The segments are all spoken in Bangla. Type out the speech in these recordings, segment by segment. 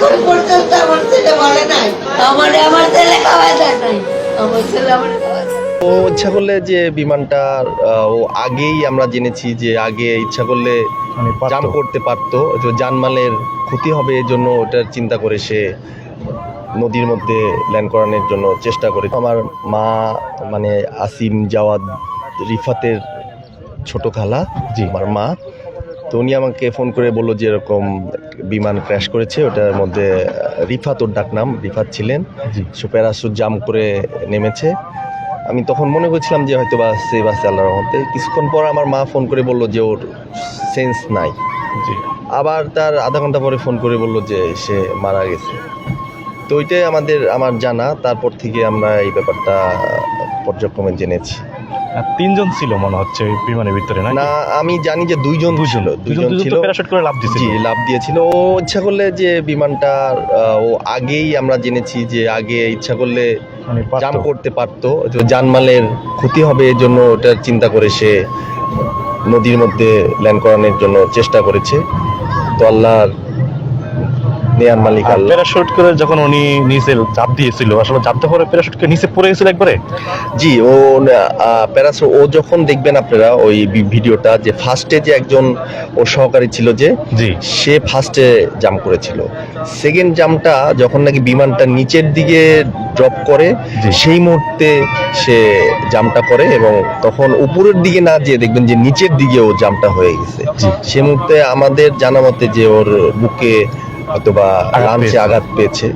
এখন পর্যন্ত আমার ছেলে বলে নাই। আমার আমার ছেলে খাওয়া দেয় নাই। আমার ছেলে আমার খাওয়া ও ইচ্ছা করলে যে বিমানটা ও আগেই আমরা জেনেছি যে আগে ইচ্ছা করলে মানে জাম করতে পারতো। যে জানমালের ক্ষতি হবে এই জন্য ওটার চিন্তা করে সে নদীর মধ্যে ল্যান্ড করানোর জন্য চেষ্টা করে। আমার মা মানে আসিম জাওয়াদ রিফাতের ছোট খালা জি। আমার মা তো উনি আমাকে ফোন করে বলল যে এরকম বিমান ক্র্যাশ করেছে ওটার মধ্যে রিফাত ওর ডাকনাম রিফাত ছিলেন। সে প্যারাসুট জাম করে নেমেছে। আমি তখন মনে করছিলাম যে হয়তো বা সে বাসে আল্লাহ রহমতে। কিছুক্ষণ পর আমার মা ফোন করে বলল যে ওর সেন্স নাই। আবার তার আধা ঘণ্টা পরে ফোন করে বলল যে সে মারা গেছে। তো ওইটাই আমাদের আমার জানা। তারপর থেকে আমরা এই ব্যাপারটা পর্যায়ক্রমে জেনেছি। তিনজন ছিল মনে হচ্ছে বিমানের ভিতরে না না আমি জানি যে দুইজন ছিল দুইজন ছিল। প্যারাশুট করে লাভ দিছিল জি লাভ দিয়েছিল। ও ইচ্ছা করলে যে বিমানটা ও আগেই আমরা জেনেছি যে আগে ইচ্ছা করলে মানে জাম করতে পারতো। জানমালের ক্ষতি হবে এর জন্য ওটার চিন্তা করে সে নদীর মধ্যে ল্যান্ড করানোর জন্য চেষ্টা করেছে। তো আল্লাহর নেয়ার মালিক প্যারাশুট করে যখন উনি নিচে চাপ দিয়েছিল আসলে চাপ দেওয়ার পরে প্যারাশুট করে নিচে পড়ে গেছিল একবারে? জি ও প্যারাসো ও যখন দেখবেন আপনারা ওই ভিডিওটা যে ফার্স্টে যে একজন ওর সহকারী ছিল যে জি। সে ফার্স্টে জাম করেছিল। সেকেন্ড জামটা যখন নাকি বিমানটা নিচের দিকে ড্রপ করে সেই মুহূর্তে সে জামটা করে এবং তখন উপরের দিকে না যেয়ে দেখবেন যে নিচের দিকে ও জামটা হয়ে গেছে। সে মুহূর্তে আমাদের জানা মতে যে ওর বুকে আঘাত লাঞ্চে আঘাত পেয়েছে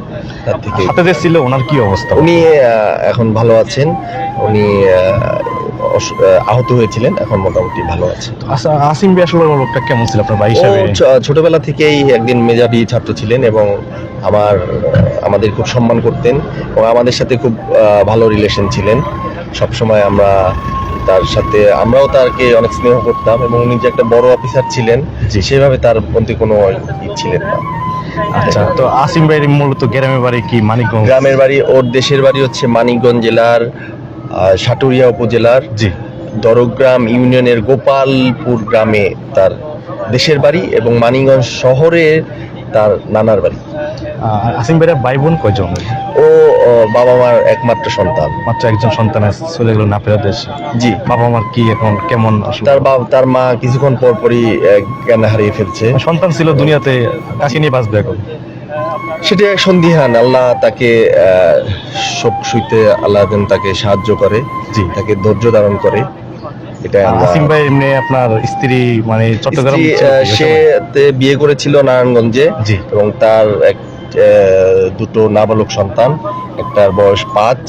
তার থেকে হাতে যে ছিল ওনার কি অবস্থা? উনি এখন ভালো আছেন। উনি আহ, আহত হয়েছিলেন এখন মোটামুটি ভালো আছেন আচ্ছা আসিম ভাই আসলে লোকটা কেমন ছিল আপনার ভাই হিসাবে? ছোটবেলা থেকেই একদিন মেজাবি ছাত্র ছিলেন এবং আমার আমাদের খুব সম্মান করতেন এবং আমাদের সাথে খুব ভালো রিলেশন ছিলেন। সব সময় আমরা তার সাথে আমরাও তাকে অনেক স্নেহ করতাম এবং উনি যে একটা বড় অফিসার ছিলেন। সেভাবে তার প্রতি কোনো ই ছিলেন না। আচ্ছা তো আসিম ভাই মূলত গ্রামের বাড়ি কি মানিকগঞ্জ? গ্রামের বাড়ি ওর দেশের বাড়ি হচ্ছে মানিকগঞ্জ জেলার সাটুরিয়া উপজেলার জি। দরগ্রাম ইউনিয়নের গোপালপুর গ্রামে তার দেশের বাড়ি এবং মানিকগঞ্জ শহরে তার নানার বাড়ি। আর আসিম ভাই বোন কয়জন? ও বাবা মার একমাত্র সন্তান। মাত্র একজন সন্তান আছে, চলে গেল নাপেরা দেশে জি। বাবা মার কি এখন কেমন তার বাবা তার মা কিছুক্ষণ পর পরই জ্ঞান হারিয়ে ফেলছে। সন্তান ছিল দুনিয়াতে কাকে নিয়ে বাঁচবে এখন? সেটা সন্দিহান আল্লাহ তাকে শোক শুইতে আল্লাহ যেন তাকে সাহায্য করে জি। তাকে ধৈর্য ধারণ করে। এটা আসিম ভাই এমনি আপনার স্ত্রী মানে চট্টগ্রাম সে বিয়ে করেছিল নারায়ণগঞ্জে জি। এবং তার এক দুটো নাবালক সন্তান একটার বয়স পাঁচ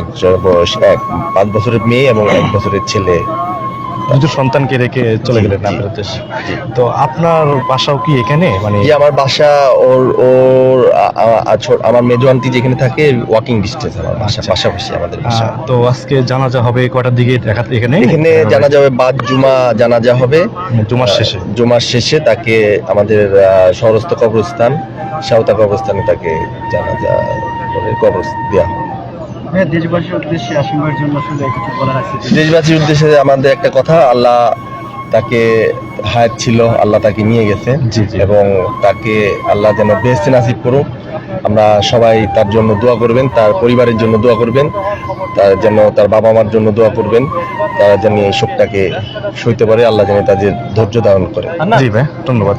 একটার বয়স এক পাঁচ বছরের মেয়ে এবং এক বছরের ছেলে। দুটো সন্তানকে রেখে চলে গেলেন নাপেরা দেশে। তো আপনার বাসাও কি এখানে? মানে আমার বাসা ওর ওর আমার মেজো আন্টি যেখানে থাকে ওয়াকিং ডিস্টেন্স আমার বাসা আচ্ছা। পাশাপাশি আমাদের বাসা। তো আজকে জানাজা হবে কটার দিকে? দেখাতে এখানে? এখানে জানা যাবে বাদ জুমা জানাজা হবে। জুমার শেষে। জুমার শেষে তাকে আমাদের শহরস্থ কবরস্থান। সাউতা কবরস্থানে তাকে জানাজা করে কবর দেওয়া হবে হ্যাঁ দেশবাসীর উদ্দেশ্যে আসিমের জন্য আসলে কিছু বলার আছে? দেশবাসীর উদ্দেশ্যে আমাদের একটা কথা আল্লাহ তাকে হায়াত ছিল আল্লাহ তাকে নিয়ে গেছে। জি, জি। এবং তাকে আল্লাহ যেন বেহেস্তে নাসিব করুক। আমরা সবাই তার জন্য দোয়া করবেন তার পরিবারের জন্য দোয়া করবেন তার যেন তার বাবা মার জন্য দোয়া করবেন তারা যেন এই শোকটাকে সইতে পারে আল্লাহ যেন তাদের ধৈর্য ধারণ করে। জি ভাই ধন্যবাদ।